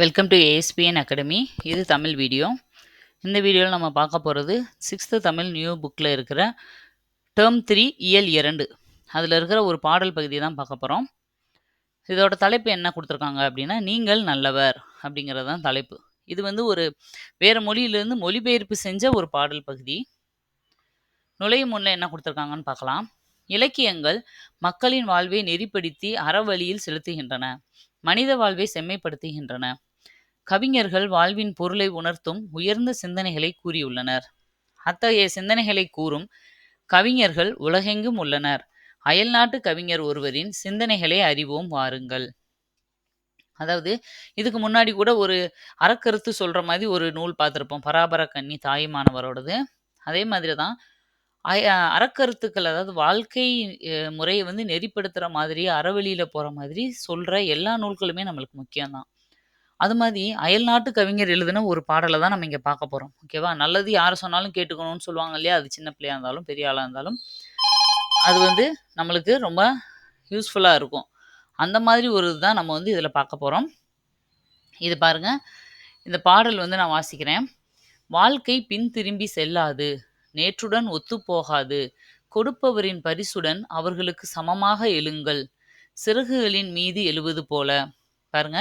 Welcome to ASPN academy இது Tamil video. இந்த வீடியோவில் நம்ம பார்க்க போகிறது சிக்ஸ்த்து தமிழ் நியூ புக்கில் இருக்கிற டேர்ம் த்ரீ இயல் இரண்டு. அதில் இருக்கிற ஒரு பாடல் பகுதி தான் பார்க்க போகிறோம் இதோட தலைப்பு என்ன கொடுத்துருக்காங்க அப்படின்னா நீங்கள் நல்லவர் அப்படிங்கிறது தான் தலைப்பு. இது வந்து ஒரு வேறு மொழியிலிருந்து மொழிபெயர்ப்பு செஞ்ச ஒரு பாடல் பகுதி. நுழையும் முன்னே என்ன கொடுத்துருக்காங்கன்னு பார்க்கலாம். இலக்கியங்கள் மக்களின் வாழ்வை நெறிப்படுத்தி அறவழியில் செலுத்துகின்றன. மனித வாழ்வை செம்மைப்படுத்துகின்றன. கவிஞர்கள் வாழ்வின் பொருளை உணர்த்தும் உயர்ந்த சிந்தனைகளை கூறியுள்ளனர். அத்தகைய சிந்தனைகளை கூறும் கவிஞர்கள் உலகெங்கும் உள்ளனர். அயல்நாட்டு கவிஞர் ஒருவரின் சிந்தனைகளை அறிவோம் வாருங்கள். அதாவது இதுக்கு முன்னாடி கூட ஒரு அறக்கருத்து சொல்ற மாதிரி ஒரு நூல் பார்த்துருப்போம். பராபர கன்னி தாயுமானவரோடது அதே மாதிரி தான் அறக்கருத்துக்கள் அதாவது வாழ்க்கை முறையை வந்து நெறிப்படுத்துகிற மாதிரி அறவழியில் போகிற மாதிரி சொல்கிற எல்லா நூல்களுமே நம்மளுக்கு முக்கியம்தான். அது மாதிரி அயல்நாட்டு கவிஞர் எழுதின ஒரு பாடலை தான் நம்ம இங்கே பார்க்க போகிறோம் ஓகேவா நல்லது யார் சொன்னாலும் கேட்டுக்கணும்னு சொல்லுவாங்க இல்லையா? அது சின்ன பிள்ளையா இருந்தாலும் பெரிய ஆளாக இருந்தாலும். அது வந்து நம்மளுக்கு ரொம்ப யூஸ்ஃபுல்லாக இருக்கும். அந்த மாதிரி ஒரு இதுதான் நம்ம வந்து இதில் பார்க்க போகிறோம் இது பாருங்க. இந்த பாடல் வந்து நான் வாசிக்கிறேன். வாழ்க்கை பின் திரும்பி செல்லாது நேற்றுடன் ஒத்துப்போகாது கொடுப்பவரின் பரிசுடன் அவர்களுக்கு சமமாக எழுங்கள். சிறகுகளின் மீது எழுவது போல. பாருங்க.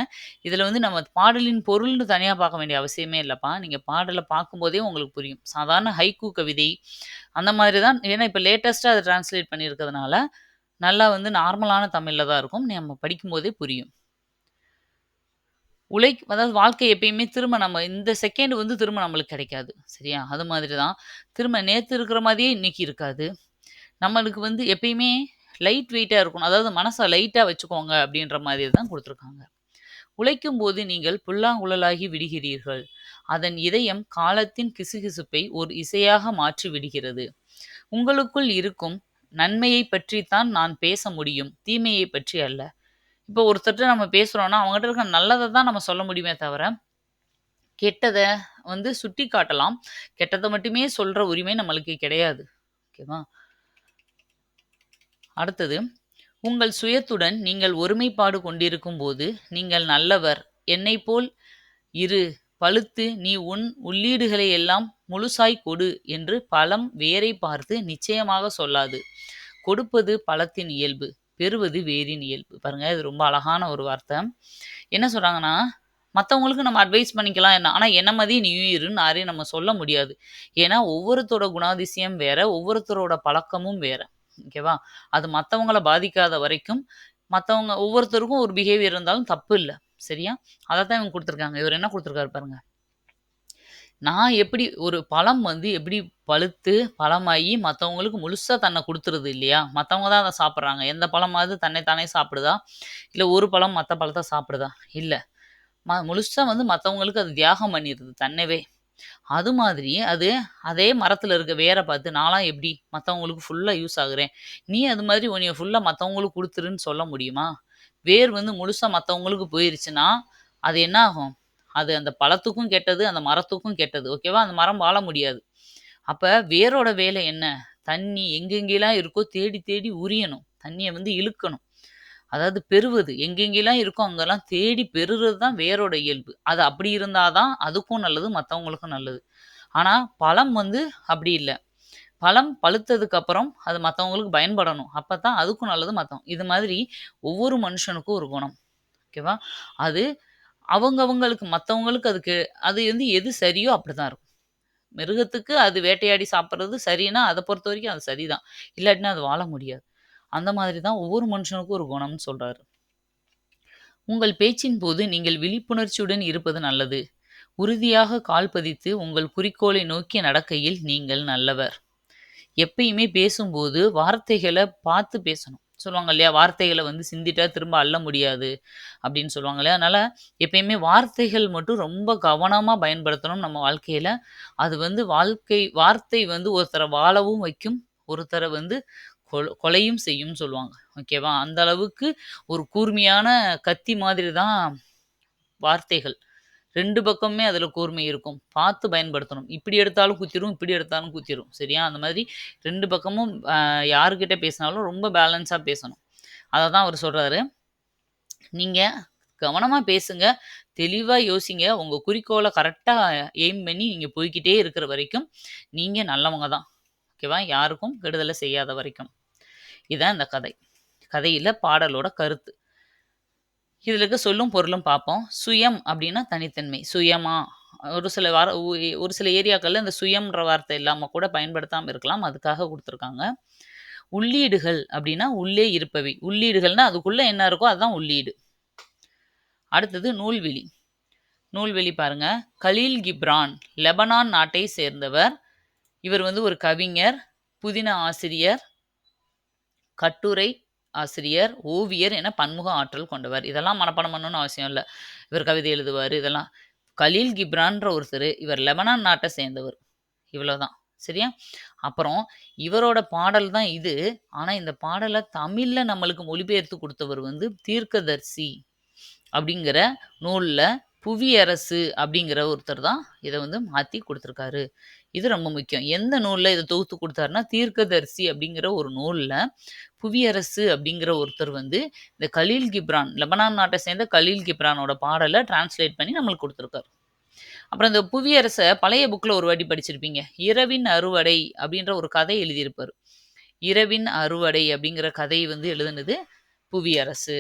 இதில் வந்து நம்ம பாடலின் பொருள்னு தனியாக பார்க்க வேண்டிய அவசியமே இல்லைப்பா. நீங்கள் பாடலை பார்க்கும்போதே உங்களுக்கு புரியும். சாதாரண ஹைக்கூ கவிதை அந்த மாதிரி தான். ஏன்னா இப்போ லேட்டஸ்ட்டாக அதை டிரான்ஸ்லேட் பண்ணியிருக்கிறதுனால நல்லா வந்து நார்மலான தமிழில் தான் இருக்கும். நம்ம படிக்கும்போதே புரியும். உழை அதாவது வாழ்க்கை எப்பயுமே திரும்ப நம்ம இந்த செகண்ட் வந்து திரும்ப நம்மளுக்கு கிடைக்காது. சரியா? அது மாதிரி தான். திரும்ப நேற்று இருக்கிற மாதிரியே இன்னைக்கு இருக்காது. நம்மளுக்கு வந்து எப்பயுமே லைட் வெயிட்டாக இருக்கணும். அதாவது மனசை லைட்டாக வச்சுக்கோங்க அப்படின்ற மாதிரி தான் கொடுத்துருக்காங்க. உழைக்கும் போது நீங்கள் புல்லாங்குழலாகி விடுகிறீர்கள். அதன் இதயம் காலத்தின் கிசுகிசுப்பை ஒரு இசையாக மாற்றி விடுகிறது. உங்களுக்குள் இருக்கும் நன்மையை பற்றித்தான் நான் பேச முடியும். தீமையை பற்றி அல்ல. இப்போ ஒருத்தர்கிட்ட நம்ம பேசுகிறோன்னா அவங்ககிட்ட இருக்க நல்லதை தான் நம்ம சொல்ல முடியுமே தவிர கெட்டதை வந்து சுட்டி காட்டலாம். கெட்டதை மட்டுமே சொல்ற உரிமை நம்மளுக்கு கிடையாது. ஓகேவா? அடுத்தது உங்கள் சுயத்துடன் நீங்கள் ஒருமைப்பாடு கொண்டிருக்கும் போது நீங்கள் நல்லவர். என்னைப்போல் இரு பழுத்து நீ உன் உள்ளீடுகளை எல்லாம் முழுசாய் கொடு என்று பழம் வேரை பார்த்து நிச்சயமாக சொல்லாது. கொடுப்பது பழத்தின் இயல்பு பெறுவது வேரின் இயல்பு. பாருங்க இது ரொம்ப அழகான ஒரு வார்த்தை. என்ன சொல்றாங்கன்னா மற்றவங்களுக்கு நம்ம அட்வைஸ் பண்ணிக்கலாம் என்ன ஆனால் என்ன மதி நீயும் இருன்னு யாரையும் நம்ம சொல்ல முடியாது. ஏன்னா ஒவ்வொருத்தரோட குணாதிசயம் வேற ஒவ்வொருத்தரோட பழக்கமும் வேற. ஓகேவா? அது மற்றவங்கள பாதிக்காத வரைக்கும் மற்றவங்க ஒவ்வொருத்தருக்கும் ஒரு பிஹேவியர் இருந்தாலும் தப்பு இல்லை. சரியா? அதை தான் இவங்க கொடுத்துருக்காங்க. இவர் என்ன கொடுத்துருக்காரு பாருங்க. நான் எப்படி ஒரு பழம் வந்து எப்படி பழுத்து பழமாகி மற்றவங்களுக்கு முழுசாக தன்னை கொடுத்துருது இல்லையா? மற்றவங்க தான் அதை சாப்பிட்றாங்க. எந்த பழமாவது தன்னை தானே சாப்பிடுதா? இல்லை ஒரு பழம் மற்ற பழத்தை சாப்பிடுதா? இல்லை. ம முழுசாக வந்து மற்றவங்களுக்கு அது தியாகம் பண்ணிடுது. தன்னவே. அது மாதிரி அது அதே மரத்தில் இருக்க வேரை பார்த்து நான்லாம் எப்படி மற்றவங்களுக்கு ஃபுல்லாக யூஸ் ஆகுறேன்? நீ அது மாதிரி உன்னைய ஃபுல்லாக மற்றவங்களுக்கு கொடுத்துருன்னு சொல்ல முடியுமா? வேர் வந்து முழுசாக மற்றவங்களுக்கு போயிருச்சுன்னா அது என்ன ஆகும் அது அந்த பழத்துக்கும் கெட்டது அந்த மரத்துக்கும் கெட்டது ஓகேவா அந்த மரம் வாழ முடியாது. அப்போ வேரோட வேலை என்ன? தண்ணி எங்கெங்கெல்லாம் இருக்கோ தேடி தேடி உரியணும். தண்ணியை வந்து இழுக்கணும். அதாவது பெறுவது. எங்கெங்கெல்லாம் இருக்கோ அங்கெல்லாம் தேடி பெறுறது தான் வேரோட இயல்பு. அது அப்படி இருந்தாதான் அதுக்கும் நல்லது மற்றவங்களுக்கும் நல்லது. ஆனால் பழம் வந்து அப்படி இல்லை. பழம் பழுத்ததுக்கு அப்புறம் அது மற்றவங்களுக்கு பயன்படணும். அப்போ தான் அதுக்கும் நல்லது மற்றவங்க இது மாதிரி ஒவ்வொரு மனுஷனுக்கும் ஒரு குணம். ஓகேவா? அது அவங்கவங்களுக்கு மற்றவங்களுக்கு அதுக்கு அது வந்து எது சரியோ அப்படிதான் இருக்கும். மிருகத்துக்கு அது வேட்டையாடி சாப்பிட்றது சரின்னா அதை பொறுத்த வரைக்கும் அது சரிதான். இல்லாட்டினா அது வாழ முடியாது. அந்த மாதிரி தான் ஒவ்வொரு மனுஷனுக்கும் ஒரு குணம்னு சொல்றாரு. உங்கள் பேச்சின் போது நீங்கள் விழிப்புணர்ச்சியுடன் இருப்பது நல்லது. உறுதியாக கால் பதித்து உங்கள் குறிக்கோளை நோக்கி நடக்கையில் நீங்கள் நல்லவர். எப்பயுமே பேசும்போது வார்த்தைகளை பார்த்து பேசணும். சொல்லுவாங்க இல்லையா வார்த்தைகளை வந்து சிந்திட்டா திரும்ப அள்ள முடியாது அப்படின்னு சொல்லுவாங்க இல்லையா. அதனால எப்பயுமே வார்த்தைகள் மட்டும் ரொம்ப கவனமாக பயன்படுத்தணும் நம்ம வாழ்க்கையில அது வந்து வாழ்க்கை வார்த்தை வந்து ஒருத்தரை வாழவும் வைக்கும் ஒருத்தரை வந்து கொலை கொலையும் செய்யும்னு சொல்லுவாங்க. ஓகேவா அந்த அளவுக்கு ஒரு கூர்மையான கத்தி மாதிரி தான் வார்த்தைகள். ரெண்டு பக்கமுமே அதில் கூர்மை இருக்கும். பார்த்து பயன்படுத்தணும். இப்படி எடுத்தாலும் குத்திரும் இப்படி எடுத்தாலும் குத்திரும். சரியா? அந்த மாதிரி ரெண்டு பக்கமும் யாருக்கிட்ட பேசினாலும் ரொம்ப பேலன்ஸாக பேசணும். அதை தான் அவர் சொல்கிறாரு நீங்கள் கவனமாக பேசுங்க. தெளிவாக யோசிங்க. உங்கள் குறிக்கோளை கரெக்டாக எய்ம் பண்ணி நீங்கள் போய்கிட்டே இருக்கிற வரைக்கும், நீங்கள் நல்லவங்க தான். ஓகேவா? யாருக்கும் கெடுதலை செய்யாத வரைக்கும். இதுதான் இந்த கதை. கதையில் பாடலோட கருத்து. இதில் இருக்க சொல்லும் பொருளும் பார்ப்போம். சுயம் அப்படின்னா தனித்தன்மை. சுயமா ஒரு சில வார ஒரு சில ஏரியாக்களில் இந்த சுயம்ன்ற வார்த்தை இல்லாமல் கூட பயன்படுத்தாமல் இருக்கலாம். அதுக்காக கொடுத்துருக்காங்க உள்ளீடுகள் அப்படின்னா உள்ளே இருப்பவை. உள்ளீடுகள்னா அதுக்குள்ளே என்ன இருக்கோ அதுதான் உள்ளீடு. அடுத்தது நூல்வெளி. நூல்வெளி பாருங்க. கலீல் கிப்ரான் லெபனான் நாட்டை சேர்ந்தவர். இவர் வந்து ஒரு கவிஞர், புதின ஆசிரியர், கட்டுரை ஆசிரியர், ஓவியர் என பன்முக ஆற்றல் கொண்டவர். இதெல்லாம் மனப்பாடம் பண்ணணும்னு அவசியம் இல்லை இவர் கவிதை எழுதுவார் இதெல்லாம். கலீல் கிப்ரான்ற ஒருத்தர் இவர் லெபனான் நாட்டை சேர்ந்தவர். இவ்வளோதான். சரியா? அப்புறம் இவரோட பாடல் தான் இது. ஆனால் இந்த பாடலை தமிழில் நம்மளுக்கு மொழிபெயர்த்து கொடுத்தவர் வந்து தீர்க்கதர்சி அப்படிங்கிற நூலில் புவியரசு அப்படிங்கிற ஒருத்தர் தான் இதை வந்து மாற்றி கொடுத்துருக்காரு இது ரொம்ப முக்கியம். எந்த நூலில் இதை தொகுத்து கொடுத்தாருன்னா தீர்க்கதரிசி அப்படிங்கிற ஒரு நூலில் புவியரசு அப்படிங்கிற ஒருத்தர் வந்து இந்த கலீல் கிப்ரான் லெபனான் நாட்டை சேர்ந்த கலீல் கிப்ரானோட பாடலை டிரான்ஸ்லேட் பண்ணி நம்மளுக்கு கொடுத்துருக்காரு அப்புறம் இந்த புவியரசை பழைய புக்கில் ஒரு வாட்டி படிச்சிருப்பீங்க. இரவின் அறுவடை அப்படின்ற ஒரு கதை எழுதியிருப்பார் இரவின் அறுவடை அப்படிங்கிற கதை வந்து எழுதுனது புவியரசு.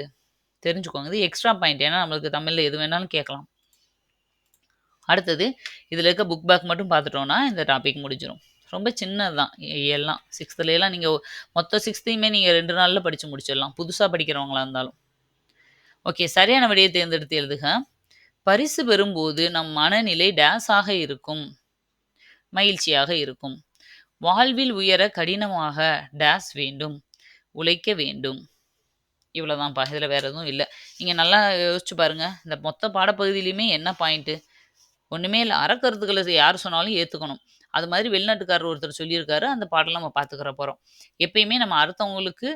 தெரிஞ்சுக்கோங்க. இது எக்ஸ்ட்ரா பாயிண்ட். ஏன்னா நம்மளுக்கு தமிழில் எது வேணாலும் கேட்கலாம். அடுத்தது இதில் இருக்க புக் பேக் மட்டும் பார்த்துட்டோம்னா, இந்த டாபிக் முடிஞ்சிடும் ரொம்ப சின்னது தான் எல்லாம். 6த்துலலாம் நீங்கள் மொத்த சிக்ஸ்த்தையுமே நீங்கள் ரெண்டு நாளில் படித்து முடிச்சிடலாம். புதுசாக படிக்கிறவங்களா இருந்தாலும். ஓகே. சரியான விடையை தேர்ந்தெடுத்து எழுதுக. பரிசு பெறும்போது நம் மனநிலை டேஸாக இருக்கும். மகிழ்ச்சியாக இருக்கும். வாழ்வில் உயர கடினமாக டேஸ் வேண்டும். உழைக்க வேண்டும். இவ்வளோதான்ப்பா. இதில் வேற எதுவும் இல்லை நீங்கள் நல்லா யோசிச்சு பாருங்கள் இந்த மொத்த பாடப்பகுதியிலையுமே என்ன பாயிண்ட்டு? ஒன்றுமே இல்லை அறக்கருத்துக்களை யார் சொன்னாலும் ஏற்றுக்கணும் அது மாதிரி வெளிநாட்டுக்காரர் ஒருத்தர் சொல்லியிருக்காரு. அந்த பாடலை நம்ம பார்த்துக்கிற போகிறோம் எப்பயுமே நம்ம அடுத்தவங்களுக்கு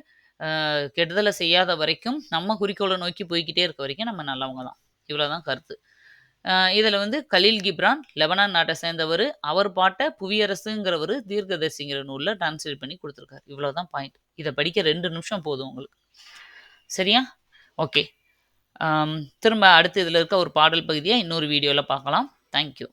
கெடுதலை செய்யாத வரைக்கும், நம்ம குறிக்கோளை நோக்கி போய்கிட்டே இருக்க வரைக்கும் நம்ம நல்லவங்க தான். இவ்வளோதான் கருத்து. இதில் வந்து கலீல் கிப்ரான் லெபனான் நாட்டை சேர்ந்தவர் அவர் பாட்டை புவியரசுங்கிறவர் தீர்க்கதரிசிங்கிற நூலில் டிரான்ஸ்லேட் பண்ணி கொடுத்துருக்காரு இவ்வளோதான் பாயிண்ட். இதை படிக்க ரெண்டு நிமிஷம் போதும் உங்களுக்கு. சரியா? ஓகே. திரும்ப அடுத்து இதில் இருக்க ஒரு பாடல் பகுதியாக இன்னொரு வீடியோவில் பார்க்கலாம். Thank you.